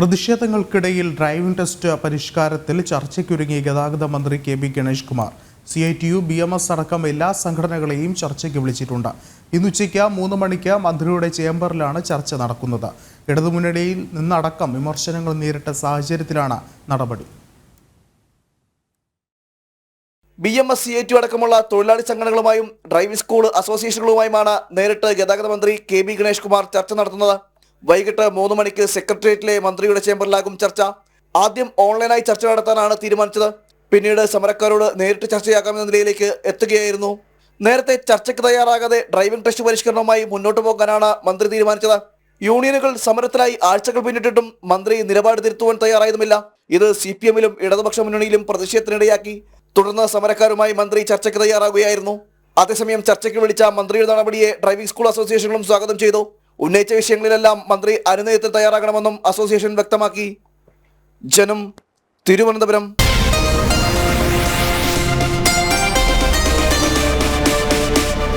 പ്രതിഷേധങ്ങൾക്കിടയിൽ driving test പരിഷ്കാരത്തിൽ ചർച്ചയ്ക്കൊരുങ്ങി ഗതാഗത മന്ത്രി K B Ganesh Kumar. C I T U B M S അടക്കം എല്ലാ സംഘടനകളെയും ചർച്ചയ്ക്ക് വിളിച്ചിട്ടുണ്ട്. ഇന്ന് ഉച്ചയ്ക്ക് മൂന്ന് മണിക്ക് മന്ത്രിയുടെ ചേംബറിലാണ് ചർച്ച നടക്കുന്നത്. ഇടതുമുന്നണിയിൽ നിന്നടക്കം വിമർശനങ്ങൾ നേരിട്ട സാഹചര്യത്തിലാണ് നടപടി. B M S C I T അടക്കമുള്ള തൊഴിലാളി സംഘടനകളുമായും ഡ്രൈവിംഗ് സ്കൂൾ അസോസിയേഷനുകളുമായുമാണ് നേരിട്ട് ഗതാഗത മന്ത്രി കെ ബി ഗണേഷ് കുമാർ ചർച്ച നടത്തുന്നത്. വൈകിട്ട് മൂന്ന് മണിക്ക് സെക്രട്ടേറിയറ്റിലെ മന്ത്രിയുടെ ചേംബറിലാകും ചർച്ച. ആദ്യം ഓൺലൈനായി ചർച്ച നടത്താനാണ് തീരുമാനിച്ചത്. പിന്നീട് സമരക്കാരോട് നേരിട്ട് ചർച്ചയാക്കാമെന്ന നിലയിലേക്ക് എത്തുകയായിരുന്നു. നേരത്തെ ചർച്ചയ്ക്ക് തയ്യാറാകാതെ ഡ്രൈവിംഗ് ടെസ്റ്റ് പരിഷ്കരണവുമായി മുന്നോട്ട് പോകാനാണ് മന്ത്രി തീരുമാനിച്ചത്. യൂണിയനുകൾ സമരത്തിനായി ആഴ്ചകൾ പിന്നിട്ടിട്ടും മന്ത്രി നിലപാട് തിരുത്തുവാൻ തയ്യാറായതുമില്ല ഇത് സി പി എമ്മിലും ഇടതുപക്ഷ മുന്നണിയിലും പ്രതിഷേധത്തിനിടയാക്കി. തുടർന്ന് സമരക്കാരുമായി മന്ത്രി ചർച്ചയ്ക്ക് തയ്യാറാകുകയായിരുന്നു. അതേസമയം ചർച്ചയ്ക്ക് വിളിച്ച മന്ത്രിയുടെ നടപടിയെ ഡ്രൈവിംഗ് സ്കൂൾ അസോസിയേഷനുകളും സ്വാഗതം ചെയ്തു. ഉന്നയിച്ച വിഷയങ്ങളിലെല്ലാം മന്ത്രി അനുനയത്തിൽ തയ്യാറാകണമെന്നും അസോസിയേഷൻ വ്യക്തമാക്കി. ജനം തിരുവനന്തപുരം